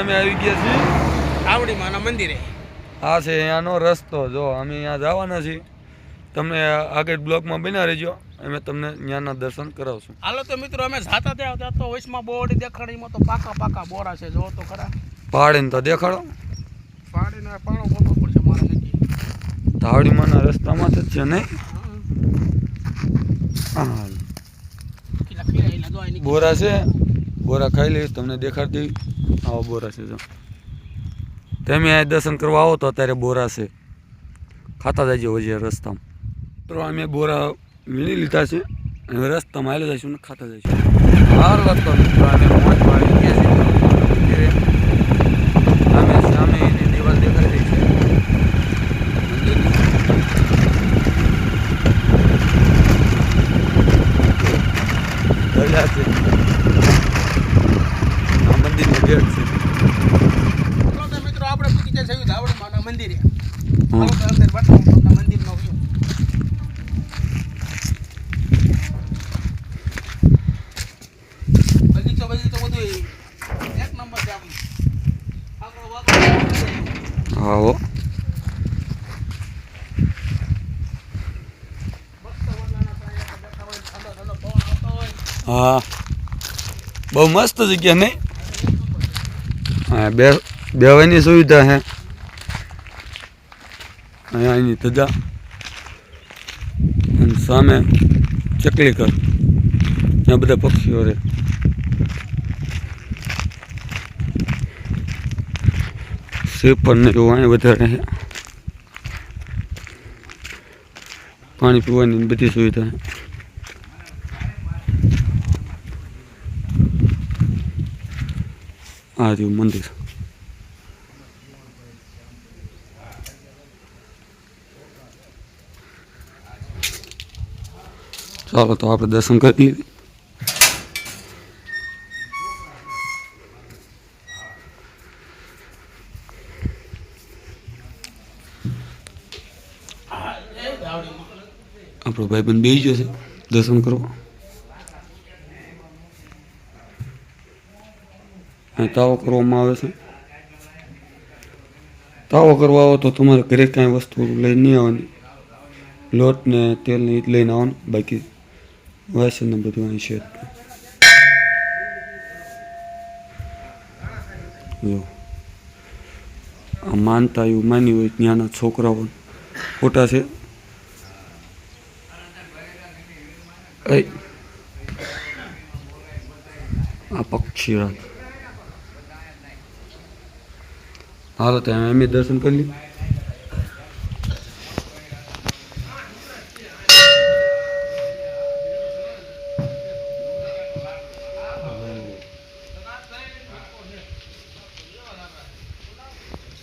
અમે આવી ગયા છીએ. આવડી માના મંદિરે. હા છે અહીંયાનો રસ્તો. જો અમે અહીંયા જવાના છીએ. તમને આગળ બ્લોકમાં બના રહેજો. અમે તમને ત્યાંના દર્શન કરાવશું. હાલો તો મિત્રો અમે જાતા ત્યાં ત્યાં તો વચમાં બોડી દેખાડીમાં તો પાકા પાકા બોરા છે. જો તો ખરા. પહાડીને તો દેખાડો. પાડીને પાણો ગોતવો પડશે મારે નક્કી ધાવડીમાંના રસ્તામાં જ છે નહીં? બોરા છે. બોરા ખાઈ લઈશ, તમને દેખાડી દેવી. આવા બોરા છે જો. તમે આ દર્શન કરવા આવો તો અત્યારે બોરા છે. ખાતા જજો હજી રસ્તામાં. તો અમે બોરા વીણી લીધા છે. અને રસ્તામાં આવેલા જઈશું ને ખાતા જઈશું. હાર રસ્તો મિત્રો અમે મોજમાં આવી ગયા છીએ અમે સામે એની દિવાલ દેખાઈ રહી છે મંદિરની. દરિયા છે આ છે. મિત્રો આપણે પૂછી જાય છે? ધાવડી માના મંદિરે. અંદર બતાવું તમને મંદિરનો. બગીચો બગીચો બધું એક નંબર છે વાગડ હા હા. બહુ મસ્ત જગ્યા નહીં? હા, બે બેવાની સુવિધા છે. અહીંયા એની તજા અને સામે ચકલી કર ત્યાં બધા પક્ષીઓ રહે. શ્રીફળ ને એવું અહીંયા વધારે છે. પાણી પીવાની બધી સુવિધા આ રહ્યું મંદિર ચાલો તો આપણે દર્શન કરી લઈએ આપણો ભાઈબંધ બેસી જશે દર્શન કરવા તાવો કરવામાં આવે છે. તાવો કરવા આવો તો તમારે ઘરે કાંઈ વસ્તુ લઈને નહીં આવવાની. લોટ ને તેલ ને લઈને આવવાનું. બાકી વાસણ ને બધું અહીં છે. જ. આ માનતા એવું માની હોય ત્યાંના છોકરાઓ ફોટા છે. આ પક્ષી રાત. હાલો ત્યાં એમ દર્શન કરી લઈએ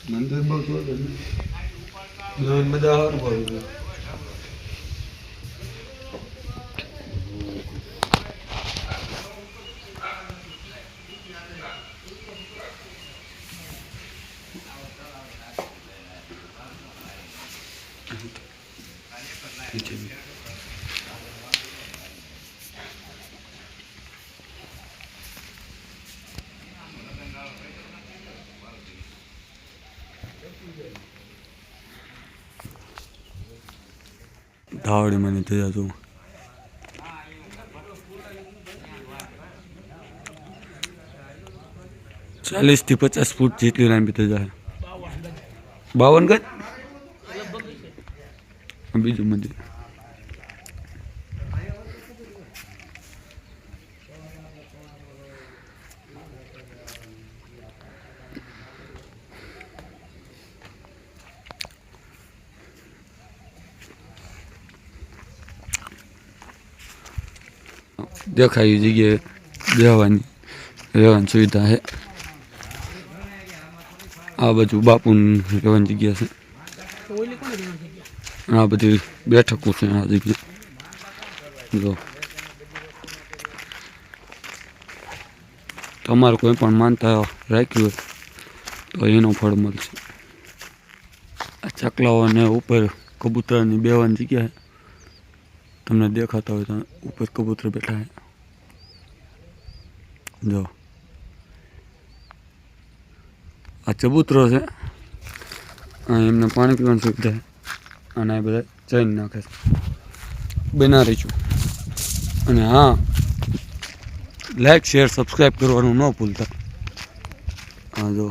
મંદિર બહુ જોરદાર બધા સારું ભાવ્યું ધાવડી મને થયા છું. ચાલીસથી પચાસ ફૂટ જેટલી લાંબી થઈ જાય. બાવન ગજ? બીજું મંદિર. દેખાય જગ્યાએ રહેવાની રહેવાની સુવિધા છે. આ બાજુ બાપુની રહેવાની જગ્યા છે. આ બધી બેઠકો છે આ જગ્યા. જો. તમારે કોઈ પણ માનતા રાખ્યું હોય, તો એનો ફળ મળશે. આ ચકલાઓને ઉપર કબૂતરની બેવાની જગ્યા છે. તમને દેખાતા હોય તો ઉપર કબૂતર બેઠા જો. આ ચબૂતરો છે. એમને પાણી પીવાની સુવિધા થાય અને આ બધા જઈને નાખે છે. બનાવી છું. અને હા લાઈક શેર સબસ્ક્રાઈબ કરવાનું ન ભૂલતા. હા જો.